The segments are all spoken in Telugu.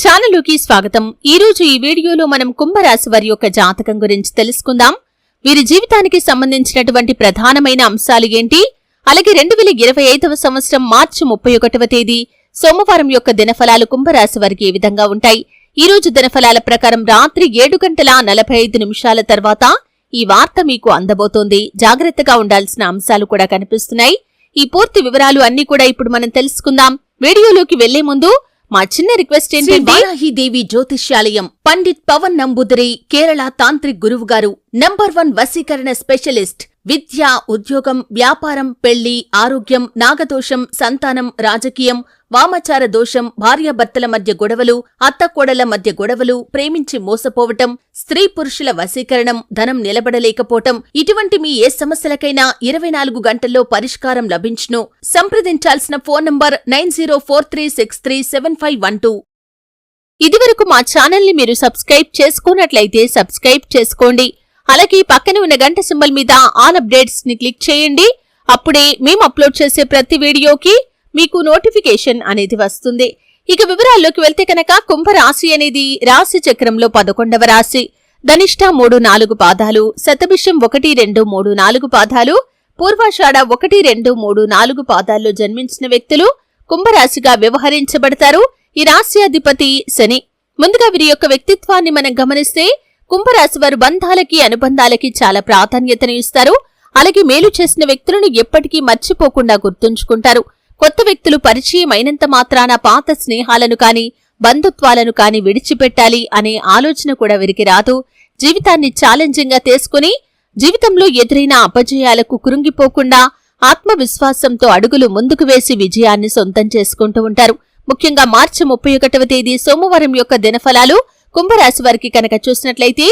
ఛానలుకి స్వాగతం. ఈ రోజు ఈ వీడియోలో మనం కుంభరాశి వారి యొక్క జాతకం గురించి తెలుసుకుందాం. వీరి జీవితానికి సంబంధించినటువంటి ప్రధానమైన అంశాలు ఏంటి? అలాగే రెండు వేల ఇరవై ఐదవ సంవత్సరం మార్చి ముప్పై ఒకటవ తేదీ సోమవారం యొక్క దినఫలాలు కుంభరాశి వారికి ఏ విధంగా ఉంటాయి? ఈ రోజు దినఫలాల ప్రకారం రాత్రి ఏడు గంటల నలభై ఐదు నిమిషాల తర్వాత ఈ వార్త మీకు అందబోతోంది. జాగ్రత్తగా ఉండాల్సిన అంశాలు కూడా కనిపిస్తున్నాయి. ఈ పూర్తి వివరాలు అన్ని కూడా ఇప్పుడు మనం తెలుసుకుందాం. వీడియోలోకి వెళ్ళే ముందు మా చిన్న రిక్వెస్ట్ ఏంటంటే వారాహిదేవి జ్యోతిష్యాలయం పండిత్ పవన్ నంబుదిరి కేరళ తాంత్రిక్ గురువు గారు నంబర్ వన్ వశీకరణ స్పెషలిస్ట్ విద్య ఉద్యోగం వ్యాపారం పెళ్ళి ఆరోగ్యం నాగదోషం సంతానం రాజకీయం వామచార దోషం భార్యాభర్తల మధ్య గొడవలు అత్తకోడల మధ్య గొడవలు ప్రేమించి మోసపోవటం స్త్రీ పురుషుల వశీకరణం ధనం నిలబడలేకపోవటం ఇటువంటి మీ ఏ సమస్యలకైనా ఇరవై నాలుగు గంటల్లో పరిష్కారం లభించును. సంప్రదించాల్సిన phone number nine zero four three six three seven five one two. ఇదివరకు మా ఛానల్ని మీరు సబ్స్క్రైబ్ చేసుకున్నట్లయితే సబ్స్క్రైబ్ చేసుకోండి. అలాగే పక్కన ఉన్న గంట సింబల్ మీద ఆల్ అప్డేట్స్ని క్లిక్ చేయండి. అప్పుడే మేము అప్లోడ్ చేసే ప్రతి వీడియోకి మీకు నోటిఫికేషన్ అనేది వస్తుంది. ఇక వివరాల్లోకి వెళ్తే కనుక కుంభరాశి అనేది రాశి చక్రంలో పదకొండవ రాశి. ధనిష్ట మూడు నాలుగు పాదాలు శతభిషం ఒకటి రెండు మూడు నాలుగు పాదాలు పూర్వాషాఢ ఒకటి రెండు మూడు నాలుగు పాదాల్లో జన్మించిన వ్యక్తులు కుంభరాశిగా వ్యవహరించబడతారు. ఈ రాశి అధిపతి శని. ముందుగా వీరి యొక్క వ్యక్తిత్వాన్ని మనం గమనిస్తే కుంభరాశి వారు బంధాలకి అనుబంధాలకి చాలా ప్రాధాన్యతను ఇస్తారు. అలాగే మేలు చేసిన వ్యక్తులను ఎప్పటికీ మర్చిపోకుండా గుర్తుంచుకుంటారు. కొత్త వ్యక్తులు పరిచయం అయినంత మాత్రాన పాత స్నేహాలను కాని బంధుత్వాలను కాని విడిచిపెట్టాలి అనే ఆలోచన కూడా వీరికి రాదు. జీవితాన్ని ఛాలెంజింగ్గా తీసుకుని జీవితంలో ఎదురైన అపజయాలకు కురుంగిపోకుండా ఆత్మవిశ్వాసంతో అడుగులు ముందుకు వేసి విజయాన్ని సొంతం చేసుకుంటూ ఉంటారు. ముఖ్యంగా మార్చి ముప్పై ఒకటవ తేదీ సోమవారం యొక్క దినఫలాలు కుంభరాశి వారికి కనుక చూసినట్లయితే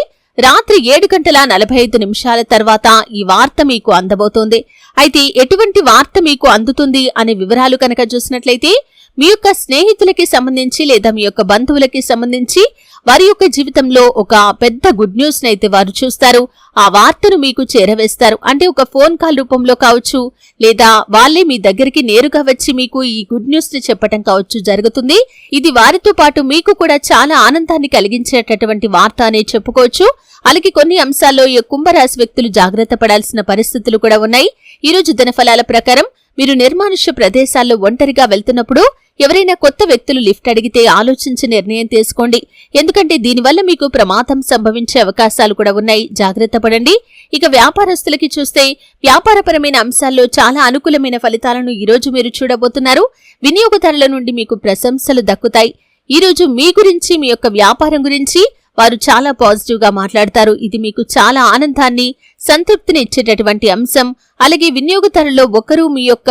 రాత్రి ఏడు గంటల నలభై ఐదు నిమిషాల తర్వాత ఈ వార్త మీకు అందబోతోంది. అయితే ఎటువంటి వార్త మీకు అందుతుంది అనే వివరాలు కనుక చూసినట్లయితే మీ యొక్క స్నేహితులకి సంబంధించి లేదా మీ యొక్క బంధువులకి సంబంధించి వారి యొక్క జీవితంలో ఒక పెద్ద గుడ్ న్యూస్ అయితే వారు చూస్తారు. ఆ వార్తను మీకు చేరవేస్తారు. అంటే ఒక ఫోన్ కాల్ రూపంలో కావచ్చు లేదా వాళ్ళే మీ దగ్గరికి నేరుగా వచ్చి మీకు ఈ గుడ్ న్యూస్ని చెప్పటం కావచ్చు జరుగుతుంది. ఇది వారితో పాటు మీకు కూడా చాలా ఆనందాన్ని కలిగించేటటువంటి వార్త అనే చెప్పుకోవచ్చు. అలాగే కొన్ని అంశాల్లో ఈ కుంభరాశి వ్యక్తులు జాగ్రత్త పడాల్సిన పరిస్థితులు కూడా ఉన్నాయి. ఈ రోజు దినఫలాల ప్రకారం మీరు నిర్మానుష్య ప్రదేశాల్లో ఒంటరిగా వెళ్తున్నప్పుడు ఎవరైనా కొత్త వ్యక్తులు లిఫ్ట్ అడిగితే ఆలోచించి నిర్ణయం తీసుకోండి. ఎందుకంటే దీనివల్ల మీకు ప్రమాదం సంభవించే అవకాశాలు కూడా ఉన్నాయి. జాగ్రత్త పడండి. ఇక వ్యాపారస్తులకి చూస్తే వ్యాపారపరమైన అంశాల్లో చాలా అనుకూలమైన ఫలితాలను ఈరోజు మీరు చూడబోతున్నారు. వినియోగదారుల నుండి మీకు ప్రశంసలు దక్కుతాయి. ఈ రోజు మీ గురించి మీ యొక్క వ్యాపారం గురించి వారు చాలా పాజిటివ్గా మాట్లాడతారు. ఇది మీకు చాలా ఆనందాన్ని సంతృప్తిని ఇచ్చేటటువంటి అంశం. అలాగే వినియోగదారుల్లో ఒకరు మీ యొక్క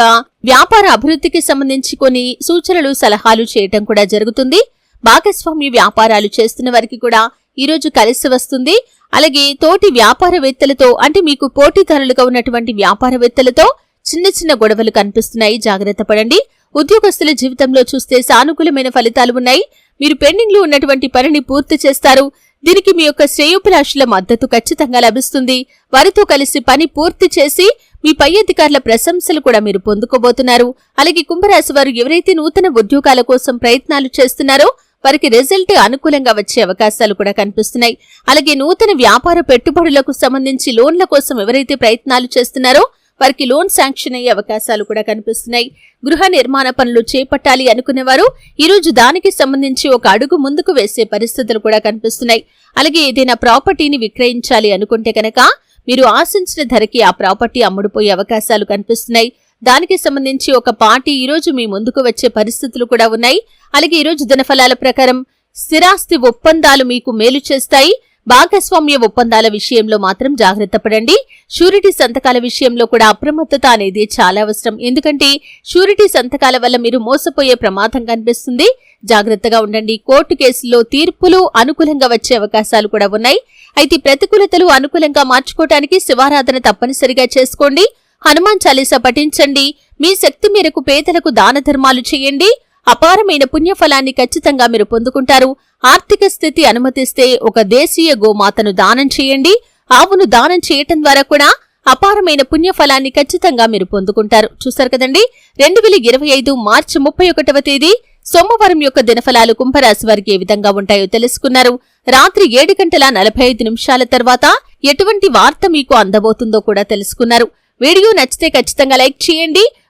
వ్యాపార అభివృద్ధికి సంబంధించి కొన్ని సూచనలు సలహాలు చేయటం కూడా జరుగుతుంది. భాగస్వామ్య వ్యాపారాలు చేస్తున్న వారికి కూడా ఈరోజు కలిసి వస్తుంది. అలాగే తోటి వ్యాపారవేత్తలతో అంటే మీకు పోటీదారులుగా ఉన్నటువంటి వ్యాపారవేత్తలతో చిన్న చిన్న గొడవలు కనిపిస్తున్నాయి. జాగ్రత్త పడండి. ఉద్యోగస్తుల జీవితంలో చూస్తే సానుకూలమైన ఫలితాలు ఉన్నాయి. మీరు పెండింగ్లో ఉన్నటువంటి పనిని పూర్తి చేస్తారు. దీనికి మీ యొక్క శ్రేయోభిలాషుల మద్దతు ఖచ్చితంగా లభిస్తుంది. వారితో కలిసి పని పూర్తి చేసి మీ పై అధికారుల ప్రశంసలు కూడా మీరు పొందుకోబోతున్నారు. అలాగే కుంభరాశి వారు ఎవరైతే నూతన ఉద్యోగాల కోసం ప్రయత్నాలు చేస్తున్నారో వారికి రిజల్ట్ అనుకూలంగా వచ్చే అవకాశాలు కూడా కనిపిస్తున్నాయి. అలాగే నూతన వ్యాపార పెట్టుబడులకు సంబంధించి లోన్ల కోసం ఎవరైతే ప్రయత్నాలు చేస్తున్నారో వారికి లోన్ శాంక్షన్ అయ్యే అవకాశాలు కూడా కనిపిస్తున్నాయి. గృహ నిర్మాణ పనులు చేపట్టాలి అనుకునేవారు ఈరోజు దానికి సంబంధించి ఒక అడుగు ముందుకు వేసే పరిస్థితులు కూడా కనిపిస్తున్నాయి. అలాగే ఏదైనా ప్రాపర్టీని విక్రయించాలి అనుకుంటే కనుక మీరు ఆశించిన ధరకి ఆ ప్రాపర్టీ అమ్ముడుపోయే అవకాశాలు కనిపిస్తున్నాయి. దానికి సంబంధించి ఒక పార్టీ ఈరోజు మీ ముందుకు వచ్చే పరిస్థితులు కూడా ఉన్నాయి. అలాగే ఈరోజు దినఫలాల ప్రకారం స్థిరాస్తి ఒప్పందాలు మీకు మేలు చేస్తాయి. భాగస్వామ్య ఒప్పందాల విషయంలో మాత్రం జాగ్రత్త పడండి. షూరిటీ సంతకాల విషయంలో కూడా అప్రమత్తత అనేది చాలా అవసరం. ఎందుకంటే షూరిటీ సంతకాల వల్ల మీరు మోసపోయే ప్రమాదం కనిపిస్తుంది. జాగ్రత్తగా ఉండండి. కోర్టు కేసుల్లో తీర్పులు అనుకూలంగా వచ్చే అవకాశాలు కూడా ఉన్నాయి. అయితే ప్రతికూలతలు అనుకూలంగా మార్చుకోవటానికి శివారాధన తప్పనిసరిగా చేసుకోండి. హనుమాన్ చాలీసా పఠించండి. మీ శక్తి మేరకు పేదలకు దాన ధర్మాలు చేయండి. అపారమైన పుణ్యఫలాన్ని ఖచ్చితంగా మీరు పొందుకుంటారు. ఆర్థిక స్థితి అనుమతిస్తే ఒక దేశీయ గోమాతను దానం చేయండి. ఆవును దానం చేయటం ద్వారా కూడా అపారమైన పుణ్యఫలాన్ని ఖచ్చితంగా మీరు పొందుకుంటారు. చూశారు కదండి? రెండు వేల ఇరవై ఐదు మార్చి ముప్పై ఒకటవ తేదీ సోమవారం యొక్క దినఫలాలు కుంభరాశి వారికి ఏ విధంగా ఉంటాయో తెలుసుకున్నారు. రాత్రి ఏడు గంటల నలభై ఐదు నిమిషాల తర్వాత ఎటువంటి వార్త మీకు అందబోతుందో కూడా తెలుసుకున్నారు. వీడియో నచ్చితే ఖచ్చితంగా లైక్ చేయండి.